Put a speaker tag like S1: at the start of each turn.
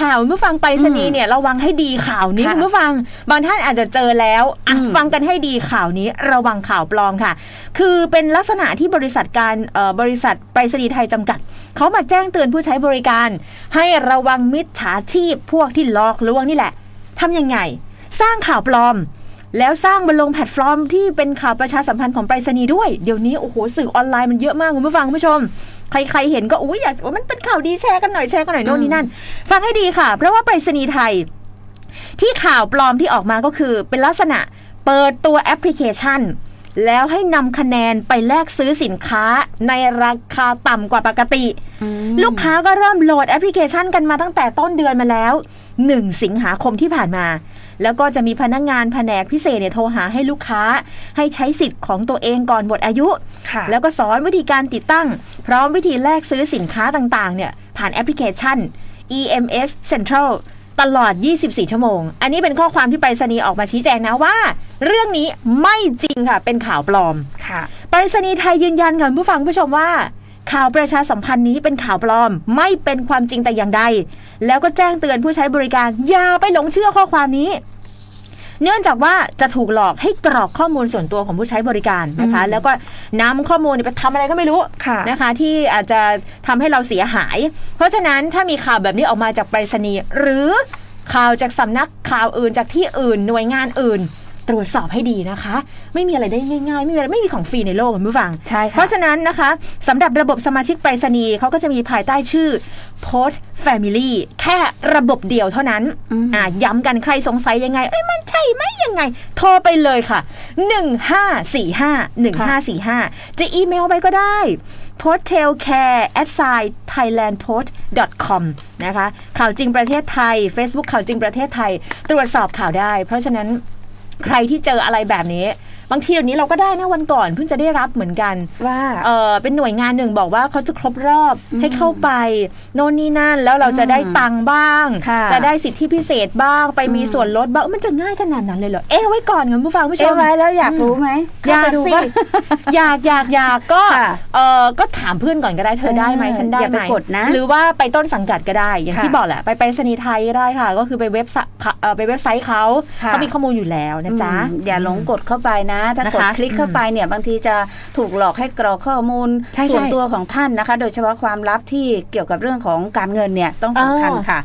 S1: ข่าวคุณผู้ฟังไปรษณีย์เนี่ยระวังให้ดีข่าวนี้
S2: ค่ะ
S1: คุณผู้ฟัง บางท่านอาจจะเจอแล้วอะ
S2: อืม
S1: ฟังกันให้ดีข่าวนี้ระวังข่าวปลอมค่ะ คือเป็นลักษณะที่บริษัทการเอ่อบริษัทไปรษณีย์ไทยจำกัดเขามาแจ้งเตือนผู้ใช้บริการ ให้ระวังมิจฉาชีพพวกที่หลอกลวงนี่แหละทำยังไง สร้างข่าวปลอมแล้วสร้างบนลงแพลตฟอร์มที่เป็นข่าวประชาสัมพันธ์ของไปรษณีย์ด้วย เดี๋ยวนี้โอ้โหสื่อออนไลน์มันเยอะมากคุณผู้ฟังคุณผู้ชม ใครๆเห็นก็อุ้ยอยากว่ามันเป็นข่าวดีแชร์กันหน่อยแชร์กันหน่อยโน่นนี่นั่น ฟังให้ดีค่ะ เพราะว่าไปรษณีย์ไทย ที่ข่าวปลอมที่ออกมาก็คือ เป็นลักษณะเปิดตัวแอปพลิเคชัน แล้วให้นำคะแนนไปแลกซื้อสินค้าในราคาต่ำกว่าปกติ
S2: อืม
S1: ลูกค้าก็เริ่มโหลดแอปพลิเคชันกันมาตั้งแต่ต้นเดือนมาแล้ว 1 สิงหาคมที่ผ่านมาแล้วก็จะมีพนักงานแผนกพิเศษเนี่ยโทรหาให้ลูกค้า ให้ใช้สิทธิ์ของตัวเองก่อนหมดอายุ
S2: ค่ะ
S1: แล้วก็สอนวิธีการติดตั้ง พร้อมวิธีแลกซื้อสินค้าต่างๆเนี่ยผ่านแอปพลิเคชัน EMS Central ตลอด 24 ชั่วโมง อันนี้เป็นข้อความที่ไปรษณีย์ออกมาชี้แจงนะว่า เรื่องนี้ไม่จริงค่ะ เป็นข่าวปลอม
S2: ค่ะ
S1: ไปรษณีย์ไทยยืนยันค่ะคุณผู้ฟังผู้ชมว่า ข่าวประชาสัมพันธ์นี้เป็นข่าวปลอม ไม่เป็นความจริงแต่อย่างใด แล้วก็แจ้งเตือนผู้ใช้บริการอย่าไปหลงเชื่อข้อความนี้ เนื่องจากว่าจะถูกหลอกให้กรอกข้อมูลส่วนตัวของผู้ใช้บริการนะคะ
S2: อืม
S1: แล้วก็นำข้อมูลไปทำอะไรก็ไม่รู้
S2: ค่ะ
S1: นะคะ ที่อาจจะทำให้เราเสียหาย เพราะฉะนั้นถ้ามีข่าวแบบนี้ออกมาจากไปรษณีย์หรือข่าวจากสำนักข่าวอื่นจากที่อื่นหน่วยงานอื่น ตรวจสอบให้ดีนะคะ ไม่มีอะไรได้ง่ายๆ ไม่มีอะไรไม่มีของฟรีในโลกคุณผู้ฟัง
S2: ใช่ค่ะ
S1: เพราะฉะนั้นนะคะสำหรับระบบสมาชิกไปรษณีย์เขาก็จะมีภายใต้ชื่อ Post Family แค่ระบบเดียวเท่านั้น
S2: อืม
S1: อ่าย้ำกันใครสงสัยยังไง เอ้ยมันใช่ไหมยังไง โทรไปเลยค่ะ 1545 1545 จะอีเมลไปก็ได้ postelcare at sign thailandpost com นะคะ ข่าวจริงประเทศไทย Facebook ข่าวจริงประเทศไทย ตรวจสอบข่าวได้ เพราะฉะนั้น ใครที่เจออะไรแบบนี้ บางทีเดี๋ยวนี้เราก็ได้นะวันก่อนเพิ่งจะได้รับเหมือนกัน
S2: ว่า
S1: เออเป็นหน่วยงานหนึ่งบอกว่าเขาจะครบรอบให้เข้าไป โน่นนี่นั่นแล้วเราจะได้ตังค์บ้าง
S2: ค่ะ
S1: จะได้สิทธิพิเศษบ้าง ไปมี
S2: อืม
S1: ส่วนลดบ้างมันจะง่ายขนาดนั้นเลยเหรอเอ๊ะไว้ก่อนคุณผู้ฟังผู้ช
S2: เอ๊ะ
S1: ม
S2: ไว้แล้วอยากรู้ไหม
S1: อยาก
S2: เข้ไปดู
S1: สิ
S2: บ้ง
S1: อยากอยากอยากก็
S2: ค่ะ
S1: เออก็ถามเพื่อนก่อนก็ได้เธอได้ไหม
S2: เออ
S1: ฉันได้
S2: อย่า
S1: ไห
S2: ไป
S1: ม
S2: กดนะ
S1: หรือว่าไปต้นสังกัดก็ได้ อย่าง
S2: ค่ะ
S1: ที่บอกแหละไปไปรษณีย์ไทยก็ได้ค่ะ ก็คือไปเว็บไซต์เอ่อไปเว็บไซต์เขา
S2: ค่ะ
S1: เขามีข้อมูลอยู่แล้วนะจ๊ะ
S2: อืมอย่าหลงกดเข้าไปนะถ้ากด
S1: นะคะ
S2: คลิกเข้าไปเนี่ยบางทีจะถูกหลอกให้กรอกข้อมูล
S1: ใช่ใช่
S2: ส่วนตัวของท่านนะคะ โดยเฉพาะความลับที่เกี่ยวกับเรื่องของการเงินเนี่ยต้องสำคัญ
S1: อ่า
S2: ค่ะ